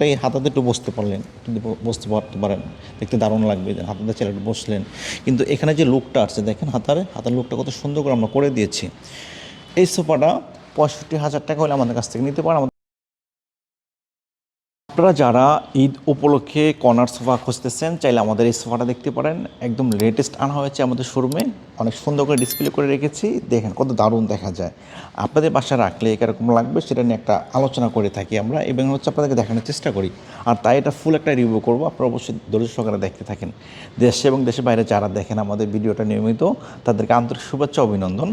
তাই হাতাতে একটু বসতে পারলেন বসতে পারতে পারেন। দেখতে দারুণ লাগবে যে হাতাতে ছেলে একটু বসলেন। কিন্তু এখানে যে লুকটা আসছে, দেখেন হাতারে, হাতার লুকটা কত সুন্দর করে আমরা করে দিয়েছি। এই সোফাটা পঁয়ষট্টি হাজার টাকা হলে আমাদের কাছ থেকে নিতে পারেন। আপনারা যারা ঈদ উপলক্ষে কর্নার সোফা খুঁজতেছেন, চাইলে আমাদের এই সোফাটা দেখতে পারেন। একদম লেটেস্ট আনা হয়েছে আমাদের শোরুমে। অনেক সুন্দর করে ডিসপ্লে করে রেখেছি। দেখেন কত দারুণ দেখা যায়। আপনাদের বাসায় রাখলে কীরকম লাগবে সেটা নিয়ে একটা আলোচনা করে থাকি আমরা এবং হচ্ছে আপনাদেরকে দেখানোর চেষ্টা করি। আর তাই এটা ফুল একটা রিভিউ করব। আপনারা অবশ্যই ধৈর্য সহকারে দেখতে থাকেন। দেশে এবং দেশের বাইরে যারা দেখেন আমাদের ভিডিওটা নিয়মিত, তাদেরকে আন্তরিক শুভেচ্ছা অভিনন্দন।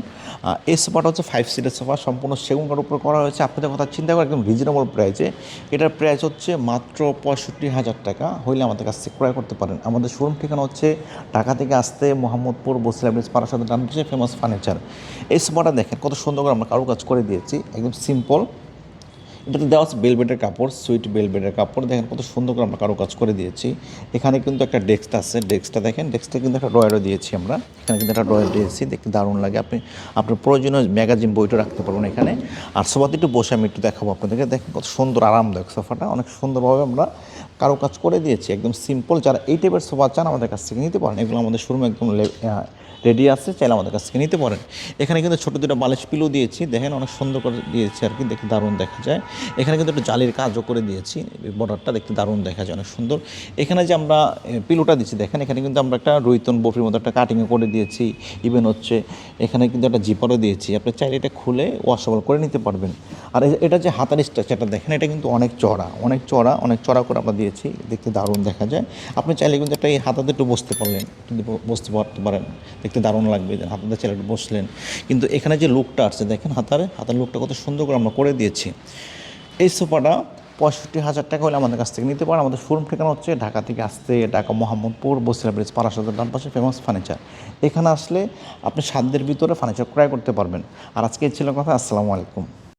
এই সোফাটা হচ্ছে ফাইভ সিটের সোফা সম্পূর্ণ সেগুন উপর করা হয়েছে। আপনাদের কথা চিন্তা করে একদম রিজনেবল প্রাইসে এটার প্রাইস হচ্ছে মাত্র পঁয়ষট্টি হাজার টাকা। হইলে আমাদের কাছ থেকে ক্রয় করতে পারেন। আমাদের শোরুম ঠিকানা হচ্ছে ঢাকা থেকে আসতে মোহাম্মদপুর বসিলা সাথে ডান পাশে ফেমাস ফার্নিচার এই সোফাটা দেখেন, কত সুন্দর করে আমরা কারুকাজ করে দিয়েছি, একদম সিম্পল এটাতে দেওয়া আছে বেলবেটের কাপড় সুইট বেলবেটের কাপড়। দেখেন কত সুন্দর করে আমরা কারুকাজ করে দিয়েছি। এখানে কিন্তু একটা ডেস্ক আছে ডেস্কটা দেখেন ডেস্কটা কিন্তু একটা ড্রয়ারও দিয়েছি আমরা। এখানে কিন্তু একটা ড্রয়ার দিয়েছি, দেখতে দারুণ লাগে। আপনি, আপনার প্রয়োজনীয় ম্যাগাজিন বইটা রাখতে পারবেন এখানে। আর সোফাতে একটু বসে আমি একটু দেখাবো আপনাদেরকে। দেখেন কত সুন্দর আরামদায়ক সোফাটা। অনেক সুন্দরভাবে আমরা কারুকাজ করে দিয়েছি, একদম সিম্পল যারা এই টাইপের সোফা চান, আমাদের কাছ থেকে নিতে পারেন। এগুলো আমাদের শোরুমে একদম রেডি আছে, চাইলে আমাদের কাছ থেকে নিতে পারেন। এখানে কিন্তু ছোটো দুটো বালিশ পিলো দিয়েছি, দেখেন অনেক সুন্দর করে দিয়েছি আর কি দেখতে দারুণ দেখা যায়। এখানে কিন্তু একটু জালির কাজও করে দিয়েছি বর্ডারটা দেখতে দারুণ দেখা যায়, অনেক সুন্দর। এখানে যে আমরা পিলোটা দিচ্ছি, দেখেন এখানে কিন্তু আমরা একটা রৈতন বফির মতো একটা কাটিংও করে দিয়েছি ইভেন হচ্ছে এখানে কিন্তু একটা জিপারও দিয়েছি। আপনি চাইলে এটা খুলে ওয়াশেবল করে নিতে পারবেন। আর এটা যে হাতার স্ট্রাকচারটা দেখেন এটা কিন্তু অনেক চড়া অনেক চড়া অনেক চড়া করে আমরা দিয়েছি, দেখতে দারুণ দেখা যায়। আপনি চাইলে কিন্তু একটা এই হাতাতে একটু বসতে পারলেন বসতে পারতে পারেন। দেখতে দারুণ লাগবে হাতাতে ছেলে একটু বসলেন। কিন্তু এখানে যে লুকটা আসছে, দেখেন হাতারে, হাতার লুকটা কত সুন্দর করে আমরা করে দিয়েছি। এই সোফাটা পঁয়ষট্টি হাজার টাকা হলে আমাদের কাছ থেকে নিতে পারেন। আমাদের শোরুম ঠিকানা হচ্ছে ঢাকা থেকে আসতে ঢাকা মোহাম্মদপুর বসিরা ব্রিজ পারাসাদের ডান পাশে ফেমাস ফার্নিচার এখানে আসলে আপনি সাধ্যের ভিতরে ফার্নিচার ক্রয় করতে পারবেন। আর আজকে ছিল কথা, আসসালামু আলাইকুম।